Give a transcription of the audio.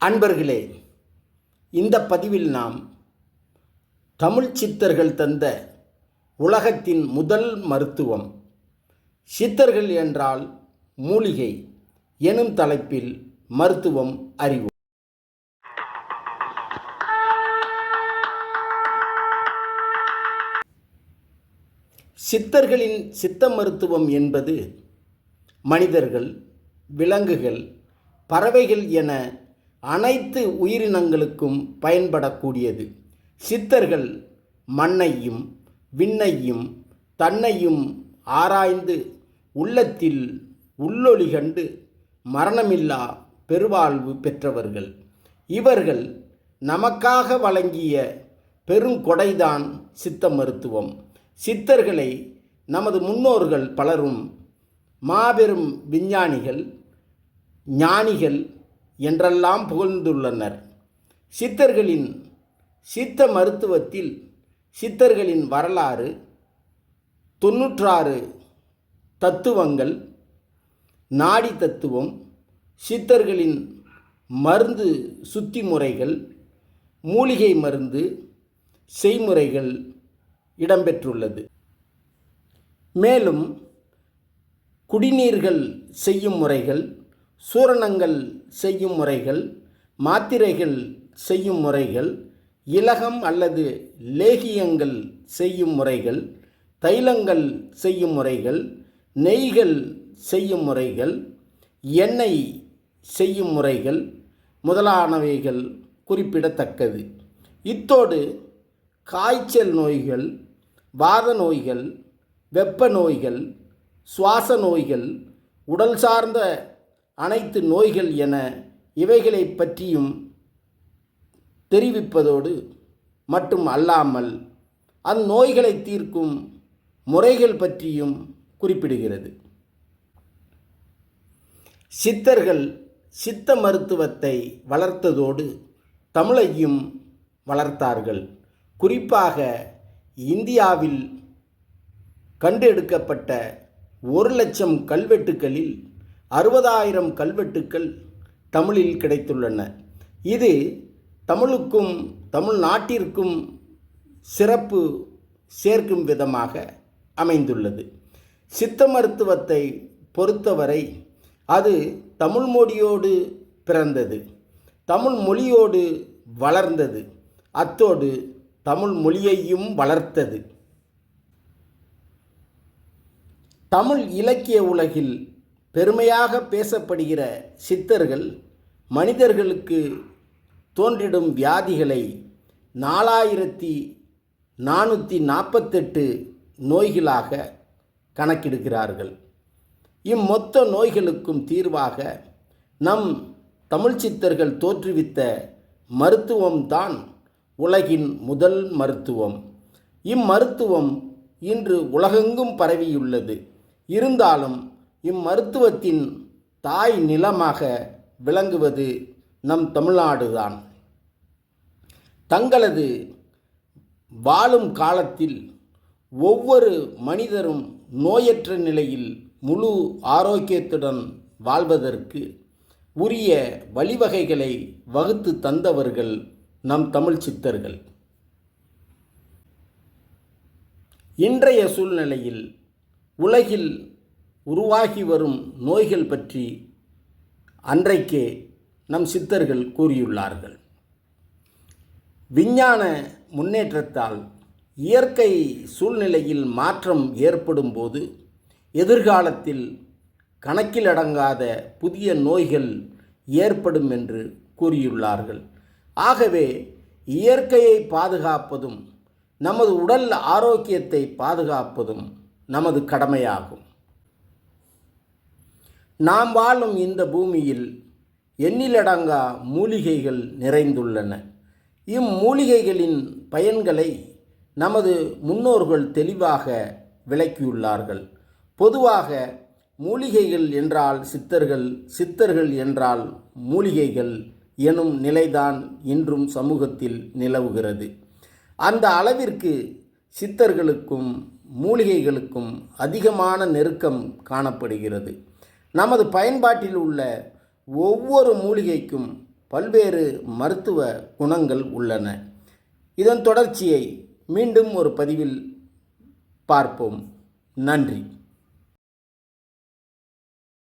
அன்பர்களே இந்த பதிவில் நாம் தமிழ் சித்தர்கள் தந்த உலகத்தின் முதல் மருத்துவம் சித்தர்கள் என்றால் மூலிகை எனும் தலைப்பில் மருத்துவம் அறிவோம். சித்தர்களின் சித்த மருத்துவம் என்பது மனிதர்கள் விலங்குகள் பறவைகள் என அனைத்து உயிரினங்களுக்கும் பயன்படக்கூடியது. சித்தர்கள் மண்ணையும் விண்ணையும் தன்னையும் ஆராய்ந்து உள்ளத்தில் உள்ளொளி கண்டு மரணமில்லா பெருவாழ்வு பெற்றவர்கள். இவர்கள் நமக்காக வழங்கிய பெருங்கொடைதான் சித்த மருத்துவம். சித்தர்களை நமது முன்னோர்கள் பலரும் மாபெரும் விஞ்ஞானிகள் ஞானிகள் என்றெல்லாம் புகழ்ந்துள்ளனர். சித்தர்களின் சித்த மருத்துவத்தில் சித்தர்களின் வரலாறு தொன்னூற்றாறு தத்துவங்கள் நாடி தத்துவம் சித்தர்களின் மருந்து சுத்தி முறைகள் மூலிகை மருந்து செய்முறைகள் இடம்பெற்றுள்ளது. மேலும் குடிநீர்கள் செய்யும் முறைகள் சூரணங்கள் செய்யும் முறைகள் மாத்திரைகள் செய்யும் முறைகள் இலகம் அல்லது லேகியங்கள் செய்யும் முறைகள் தைலங்கள் செய்யும் முறைகள் நெய்கள் செய்யும் முறைகள் எண்ணெய் செய்யும் முறைகள் முதலானவைகள் குறிப்பிடத்தக்கது. இத்தோடு காய்ச்சல் நோய்கள் வாத நோய்கள் வெப்ப நோய்கள் சுவாச நோய்கள் உடல் சார்ந்த அனைத்து நோய்கள் என இவைகளை பற்றியும் தெரிவிப்பதோடு மட்டும் அல்லாமல் அந்நோய்களை தீர்க்கும் முறைகள் பற்றியும் குறிப்பிடுகிறது. சித்தர்கள் சித்த மருத்துவத்தை வளர்த்ததோடு தமிழையும் வளர்த்தார்கள். குறிப்பாக இந்தியாவில் கண்டெடுக்கப்பட்ட ஒரு லட்சம் கல்வெட்டுக்களில் அறுபதாயிரம் கல்வெட்டுக்கள் தமிழில் கிடைத்துள்ளன. இது தமிழுக்கும் தமிழ்நாட்டிற்கும் சிறப்பு சேர்க்கும் விதமாக அமைந்துள்ளது. சித்த மருத்துவத்தை பொறுத்தவரை அது தமிழ் மொழியோடு பிறந்தது. தமிழ் மொழியோடு வளர்ந்தது. அத்தோடு தமிழ் மொழியையும் வளர்த்தது. தமிழ் இலக்கிய உலகில் பெருமையாக பேசப்படுகிற சித்தர்கள் மனிதர்களுக்கு தோன்றிடும் வியாதிகளை நாலாயிரத்தி நானூற்றி நாற்பத்தெட்டு நோய்களாக கணக்கெடுக்கிறார்கள் இம்மொத்த நோய்களுக்கும் தீர்வாக நம் தமிழ் சித்தர்கள் தோற்றுவித்த மருத்துவம்தான் உலகின் முதல் மருத்துவம். இம்மருத்துவம் இன்று உலகெங்கும் பரவியுள்ளது. இருந்தாலும் இம்மருத்துவத்தின் தாய் நிலமாக விளங்குவது நம் தமிழ்நாடுதான். தங்களது வாழும் காலத்தில் ஒவ்வொரு மனிதரும் நோயற்ற நிலையில் முழு ஆரோக்கியத்துடன் வாழ்வதற்கு உரிய வழிவகைகளை வகுத்து தந்தவர்கள் நம் தமிழ் சித்தர்கள். இன்றைய சூழ்நிலையில் உலகில் உருவாகி வரும் நோய்கள் பற்றி அன்றைக்கே நம் சித்தர்கள் கூறியுள்ளார்கள். விஞ்ஞான முன்னேற்றத்தால் இயற்கை சூழ்நிலையில் மாற்றம் ஏற்படும் போது எதிர்காலத்தில் கணக்கிலடங்காத புதிய நோய்கள் ஏற்படும் என்று கூறியுள்ளார்கள். ஆகவே இயற்கையை பாதுகாப்பதும் நமது உடல் ஆரோக்கியத்தை பாதுகாப்பதும் நமது கடமையாகும். நாம் வாழும் இந்த பூமியில் எண்ணிலடங்கா மூலிகைகள் நிறைந்துள்ளன. இம்மூலிகைகளின் பயன்களை நமது முன்னோர்கள் தெளிவாக விளக்கியுள்ளார்கள். பொதுவாக மூலிகைகள் என்றால் சித்தர்கள் சித்தர்கள் என்றால் மூலிகைகள் எனும் நிலைதான் இன்றும் சமூகத்தில் நிலவுகிறது. அந்த அளவிற்கு சித்தர்களுக்கும் மூலிகைகளுக்கும் அதிகமான நெருக்கம் காணப்படுகிறது. நமது பயன்பாட்டில் உள்ள ஒவ்வொரு மூலிகைக்கும் பல்வேறு மருத்துவ குணங்கள் உள்ளன. இதன் தொடர்ச்சியை மீண்டும் ஒரு பதிவில் பார்ப்போம். நன்றி.